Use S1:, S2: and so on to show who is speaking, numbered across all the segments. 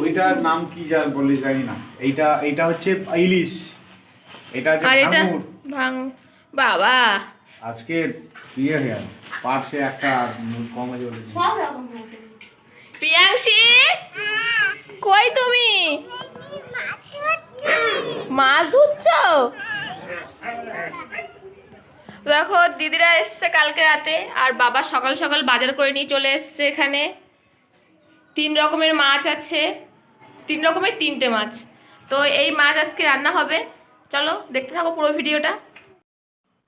S1: ওইটার নাম কি যা বলে জানি না। এইটা এইটা হচ্ছে ইলিশ। এটা হচ্ছে
S2: আর এটা
S1: ভাঙুর।
S2: ভাঙ বাবা।
S1: আজকে ইয়ে হয়ে গেল। পার্সে একটা কম হয়ে বলে
S2: প্রিয়াংশী? কই তুমি? মাছ ধুচ্ছ দেখো দিদিরা এসছে কালকে রাতে আর বাবা সকাল সকাল বাজার করে নিয়ে চলে এসছে এখানে। তিন রকমের মাছ আছে। তিন রকমের তিনটে মাছ। তো এই মাছ আজকে রান্না হবে। চলো, দেখতে থাকো পুরো ভিডিওটা।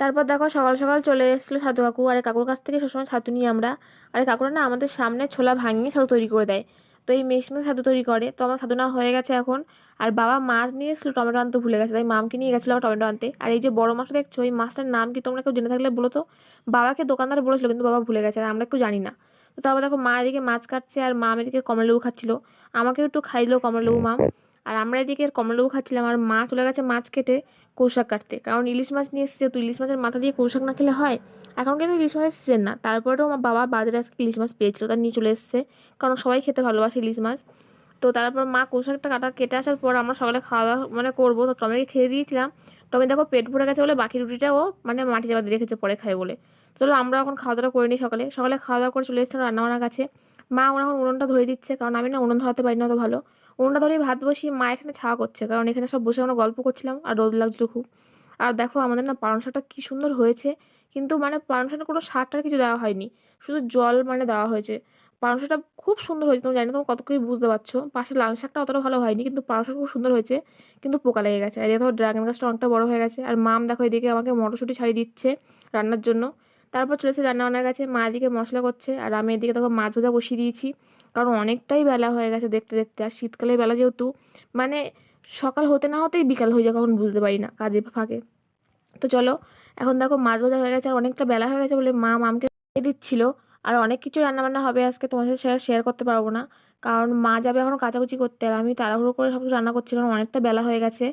S2: তারপর দেখো সকাল সকাল চলে এসেছিল ছাতু কাকু। আর কাকুর কাছ থেকে সবসময় ছাতু নিই আমরা। আর কাকুরা না আমাদের সামনে ছোলা ভাঙিয়ে ছাতু তৈরি করে দেয়। তো এই মেশিনে ছাতু তৈরি করে। তো আমার ছাতু না হয়ে গেছে এখন। আর বাবা মাছ নিয়ে এসেছিল টমেটো আনতে ভুলে গেছে। তাই মামকে নিয়ে গেছিল আবার টমেটো আনতে। আর এই যে বড় মাছটা দেখছ, এই মাছটার নাম কি তোমরা কেউ জেনে থাকলে বলো তো? বাবাকে দোকানদার বলেছিল, কিন্তু বাবা ভুলে গেছে। আর আমরা কেউ জানি না। তো তারপর দেখো মা এদিকে মাছ কাটছে আর মা এদিকে কমলালেবু খাচ্ছিল। আমাকেও একটু খাইলো কমলালেবু মা। আর আমরা এদিকে কমলালেবু খাচ্ছিলাম আর মা চলে গেছে মাছ কেটে কৌশাক কাটতে। কারণ ইলিশ মাছ নিয়ে এসেছে তো ইলিশ মাছের মাথা দিয়ে কৌশাক না খেলে হয়, এখন কিন্তু ইলিশ মাছের সিজন না। তারপরেও আমার বাবা বাজারে আজকে ইলিশ মাছ পেয়েছিল, তার নিয়ে চলে এসেছে। কারণ সবাই খেতে ভালোবাসে ইলিশ মাছ। তো তারপর মা কৌশাকটা কাটা, কেটে আসার পর আমরা সকালে খাওয়া দাওয়া মানে করব। তো টমেকে খেয়ে দিয়েছিলাম। টমে দেখো পেট ভরে গেছে বলে বাকি রুটিটা ও মানে মাটি চাপা দিয়ে রেখেছে, পরে খায় বলে। চলো আমরা এখন খাওয়া দাওয়া করে নিই সকালে। সকালে খাওয়া দাওয়া করে চলে এসেছিলাম রান্নাবান্নার কাছে। মা ওরা এখন উনুনটা ধরে দিচ্ছে, কারণ আমি না উনুন ধরাতে পারি না অত ভালো। উনুনটা ধরে ভাত বসিয়ে মা এখানে ছাওয়া করছে, কারণ এখানে সব বসে আমরা গল্প করছিলাম আর রোদ লাগছিল খুব। আর দেখো আমাদের না পালং শাকটা কী সুন্দর হয়েছে, কিন্তু মানে পালং শাকের কোনো সারটার কিছু দেওয়া হয়নি। শুধু জল মানে দেওয়া হয়েছে। পালং শাকটা খুব সুন্দর হয়েছে, তুমি জানি না, তুমি কত কিছু বুঝতে পারছ। পাশে লাল শাকটা অতটা ভালো হয়নি, কিন্তু পালং শাক খুব সুন্দর হয়েছে, কিন্তু পোকা লেগে গেছে। আর এদিকে ড্রাগন গাছটা অনেকটা বড় হয়ে গেছে। আর মাম দেখো এদিকে আমাকে মটরশুঁটি ছাড়িয়ে দিচ্ছে রান্নার জন্য। তারপর চলেছে রান্না বান্নার কাছে। মা এদিকে মশলা করছে আর আমি এদিকে তখন মাছ ভোজা বসিয়ে দিয়েছি। কারণ অনেকটাই বেলা হয়ে গেছে দেখতে দেখতে। আর শীতকালে বেলা যেহেতু মানে সকাল হতে না হতেই বিকাল হয়ে যায়, কখন বুঝতে পারি না কাজে ফাঁকে। তো চলো, এখন দেখো মাছ ভাজা হয়ে গেছে আর অনেকটা বেলা হয়ে গেছে বলে মা মামকে দিচ্ছিল। আর অনেক কিছু রান্নাবান্না হবে আজকে, তোমার সাথে সেটা শেয়ার করতে পারব না। কারণ মা যাবে এখন কাচাকুচি করতে আর আমি তাড়াহুড়ো করে সব কিছু রান্না করছি, কারণ অনেকটা বেলা হয়ে গেছে।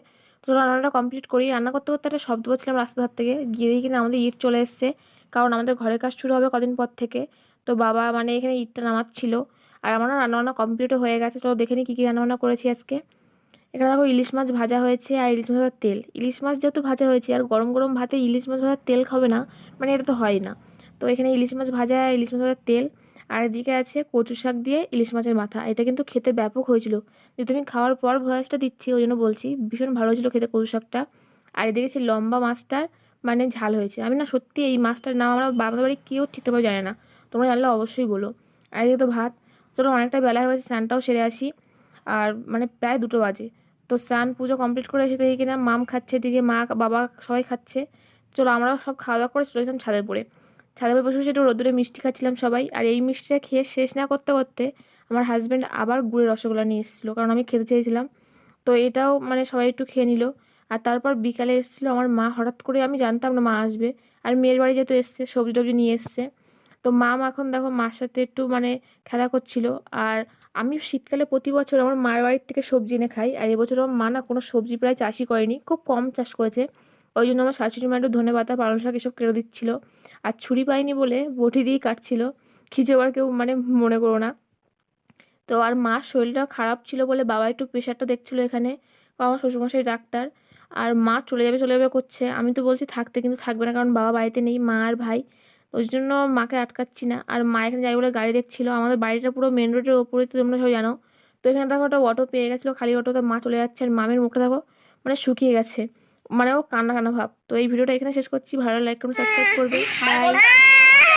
S2: তো রান্নাটা কমপ্লিট করি। রান্না করতে করতে একটা শব্দ পাচ্ছিলাম রাস্তা ধার থেকে। গিয়ে দেখি কিনা আমাদের ইট চলে এসছে। কারণ আমাদের ঘরের কাজ শুরু হবে কদিন পর থেকে। তো বাবা মানে এখানে ইটটা নামাচ্ছিল। আর আমার না রান্নাবান্না কমপ্লিটও হয়ে গেছে। চলো দেখে নিই কী কী রান্নাবান্না করেছি আজকে। এখানে দেখো ইলিশ মাছ ভাজা হয়েছে আর ইলিশ মাছের তেল। ইলিশ মাছ যেহেতু ভাজা হয়েছে আর গরম গরম ভাতে ইলিশ মাছ ভাজার তেল খাবে না মানে এটা তো হয় না। তো এখানে ইলিশ মাছ ভাজা, ইলিশ মাছ ভাজার তেল আর এদিকে আছে কচু শাক দিয়ে ইলিশ মাছের মাথা। এটা কিন্তু খেতে ব্যাপক হয়েছিল। যে তুমি খাওয়ার পর ভয়েসটা দিচ্ছি, ওই জন্য বলছি, ভীষণ ভালো হয়েছিল খেতে কচু শাকটা। আর এদিকে সে লম্বা মাছটার মানে ঝাল হয়েছে। আমি না সত্যি এই মাছটার নাম আমরা বাবার বাড়ি কেউ ঠিকঠাকভাবে জানে না। তোমরা জানলে অবশ্যই বলো। আর এদিকে তো ভাত। চলো অনেকটা বেলা হয়ে গেছে, স্নানটাও সেরে আসি। আর মানে প্রায় দুটো বাজে। তো স্নান পুজো কমপ্লিট করে এসে দেখি কিনা, মাম খাচ্ছে, এদিকে মা, বাবা সবাই খাচ্ছে। চলো আমরাও সব খাওয়া দাওয়া করে চলে গেলাম ছাদের পরে। উপরে বসে বসে একটু রোদ্দুরে মিষ্টি খাচ্ছিলাম সবাই, আর এই মিষ্টিটা খেয়ে শেষ না করতে করতে আমার হাজব্যান্ড আবার গুড়ের রসগোল্লা নিয়ে এসেছিল, কারণ আমি খেতে চেয়েছিলাম। তো এটাও মানে সবাই একটু খেয়ে নিল। আর তারপর বিকালে এসেছিল আমার মা, হঠাৎ করে আমি জানতাম না মা আসবে। আর মেয়ের বাড়ি যেহেতু এসছে সবজি টবজি নিয়ে এসছে। তো মাম এখন দেখো মার সাথে একটু মানে খেলা করছিল। আর আমি শীতকালে প্রতি বছর আমার মায়ের বাড়ির থেকে সবজি এনে খাই। আর এবছর আমার মা না কোনো সবজি প্রায় চাষই করেনি, খুব কম চাষ করেছে। ওই জন্য আমার শাশুড়ি মা একটু ধনে পাতা, পালং শাক এসব কেটে দিচ্ছিল। আর ছুরি পাইনি বলে বটি দিয়েই কাটছিল। কিছু আবার কেউ মানে মনে করো না। তো আর মার শরীরটা খারাপ ছিল বলে বাবা একটু প্রেশারটা দেখছিলো এখানে। আমার শ্বশুরমশাই ডাক্তার। আর মা চলে যাবে চলে যাবে করছে। আমি তো বলছি থাকতে কিন্তু থাকবে না কারণ বাবা বাড়িতে নেই, মা আর ভাই। ওই জন্য মাকে আটকাচ্ছি না। আর মা এখানে যাই বলে গাড়ি দেখছিলো। আমাদের বাড়িটা পুরো মেন রোডের ওপরে তো তোমরা সবাই জানো। তো এখানে দেখো একটা অটো পেয়ে গেছিল, খালি অটো অটোতে মা চলে যাচ্ছে। আর মামের মুখটা দেখো মানে শুকিয়ে গেছে। মানে ও কান্না কান্না ভাব। তো এই ভিডিওটা এখানে শেষ করছি। ভালো লাইক করুন সাবস্ক্রাইব করবে। বাই